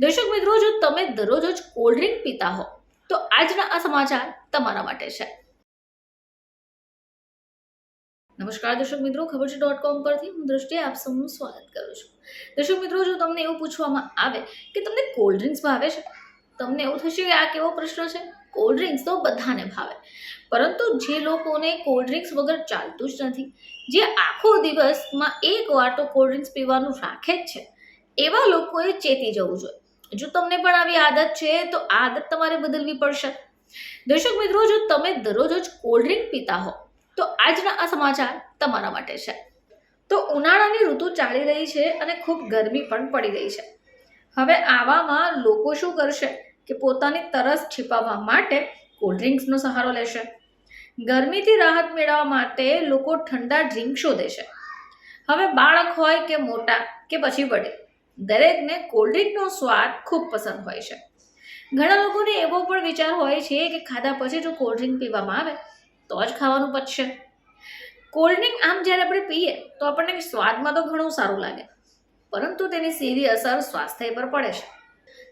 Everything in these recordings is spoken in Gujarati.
દર્શક મિત્રો, જો તમે દરરોજ જ કોલ્ડ ડ્રિંક પીતા હો, તો આજના આ સમાચાર તમારા માટે છે. નમસ્કાર દર્શક મિત્રો, ખબર છે ડોટ કોમ પરથી હું દ્રષ્ટિએ આપ સૌનું સ્વાગત કરું છું. દર્શક મિત્રો, જો તમને એવું પૂછવામાં આવે કે તમને કોલ્ડ ડ્રિંક્સ ભાવે છે, તમને એવું થશે કે આ કેવો પ્રશ્ન છે? કોલ્ડ ડ્રિંક્સ તો બધાને ભાવે. પરંતુ જે લોકોને કોલ્ડ ડ્રિંક્સ વગર ચાલતું જ નથી, જે આખો દિવસમાં એક વાર તો કોલ્ડ ડ્રિંક્સ પીવાનું રાખે જ છે એવા લોકોએ ચેતી જવું જોઈએ. જો તમને પણ આવી આદત છે, તો આદત તમારે બદલવી પડશે. દર્શક મિત્રો, જો તમે દરરોજ જ કોલ્ડ ડ્રિંક પીતા હો, તો આજના આ સમાચાર તમારા માટે છે. તો ઉનાળાની ઋતુ ચાલી રહી છે અને ખૂબ ગરમી પણ પડી રહી છે. હવે આવામાં લોકો શું કરશે કે પોતાની તરસ છીપાવવા માટે કોલ્ડ ડ્રિંક્સનો સહારો લેશે. ગરમીથી રાહત મેળવવા માટે લોકો ઠંડા ડ્રિંક શોધે છે. હવે બાળક હોય કે મોટા કે પછી વડીલ દરેકને કોલ્ડ ડ્રિંકનો સ્વાદ ખૂબ પસંદ હોય છે. ઘણા લોકોને એવો પણ વિચાર હોય છે કે ખાધા પછી જો કોલ્ડ ડ્રિંક પીવામાં આવે, તો જ ખાવાનું પચશે કોલ્ડ ડ્રિંક આમ જ્યારે આપણે પીએ, તો આપણને સ્વાદમાં તો ઘણું સારું લાગે, પરંતુ તેની સીધી અસર સ્વાસ્થ્ય પર પડે છે.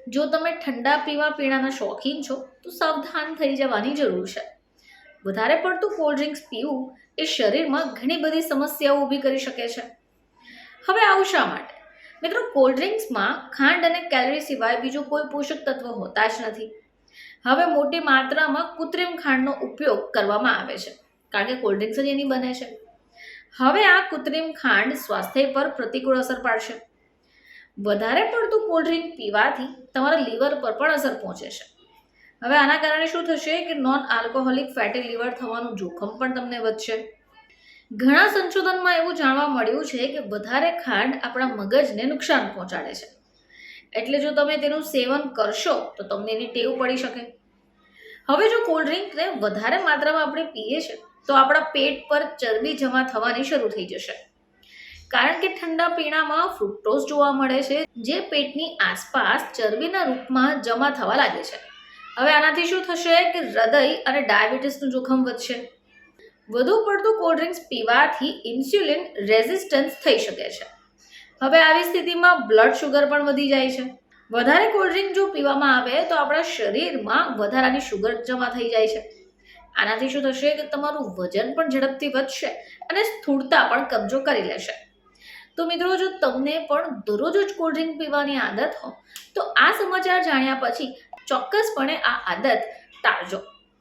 જો તમે ઠંડા પીવા પીણાના શોખીન છો, તો સાવધાન થઈ જવાની જરૂર છે. વધારે પડતું કોલ્ડ ડ્રિંક્સ પીવું એ શરીરમાં ઘણી બધી સમસ્યાઓ ઊભી કરી શકે છે. હવે આવું શા માટે? મિત્રો કોલ્ડ ડ્રિંક્સમાં ખાંડ અને કેલરી સિવાય બીજું કોઈ પોષક તત્વ હોતા જ નથી. હવે મોટી માત્રામાં કૃત્રિમ ખાંડનો ઉપયોગ કરવામાં આવે છે, કારણ કે કોલ્ડ ડ્રિંક્સ જ એની બને છે. હવે આ કૃત્રિમ ખાંડ સ્વાસ્થ્ય પર પ્રતિકૂળ અસર પાડશે. વધારે પડતું કોલ્ડ ડ્રિંક પીવાથી તમારા લીવર પર પણ અસર પહોંચે છે. હવે આના કારણે શું થશે કે નોન આલ્કોહોલિક ફેટી લીવર થવાનું જોખમ પણ તમને વધશે. ઘણા સંશોધનમાં એવું જાણવા મળ્યું છે કે વધારે ખાંડ આપણા મગજને નુકસાન પહોંચાડે છે. એટલે જો તમે તેનું સેવન કરશો, તો તમને એની ટેવ પડી શકે. હવે જો કોલ્ડ વધારે માત્રામાં આપણે પીએ છીએ તો આપણા પેટ પર ચરબી જમા થવાની શરૂ થઈ જશે. કારણ કે ઠંડા પીણામાં ફ્રુક્ટોઝ જોવા મળે છે, જે પેટની આસપાસ ચરબીના રૂપમાં જમા થવા લાગે છે. હવે આનાથી શું થશે કે હૃદય અને ડાયાબિટીસનું જોખમ વધશે. વધુ પડતું કોલ્ડ ડ્રિંક્સ પીવાથી ઇન્સ્યુલિન રેઝિસ્ટન્સ થઈ શકે છે. હવે આવી સ્થિતિમાં બ્લડ શુગર પણ વધી જાય છે. વધારે કોલ્ડ ડ્રિંક જો પીવામાં આવે તો આપણા શરીરમાં વધારાની શુગર જમા થઈ જાય છે. આનાથી શું થશે કે તમારું વજન પણ ઝડપથી વધશે અને સ્થૂળતા પણ કબજો કરી લેશે. તો મિત્રો, જો તમને પણ દરરોજ જ કોલ્ડ ડ્રિંક પીવાની આદત હો તો આ સમાચાર જાણ્યા પછી ચોક્કસપણે આ આદત ટાળજો.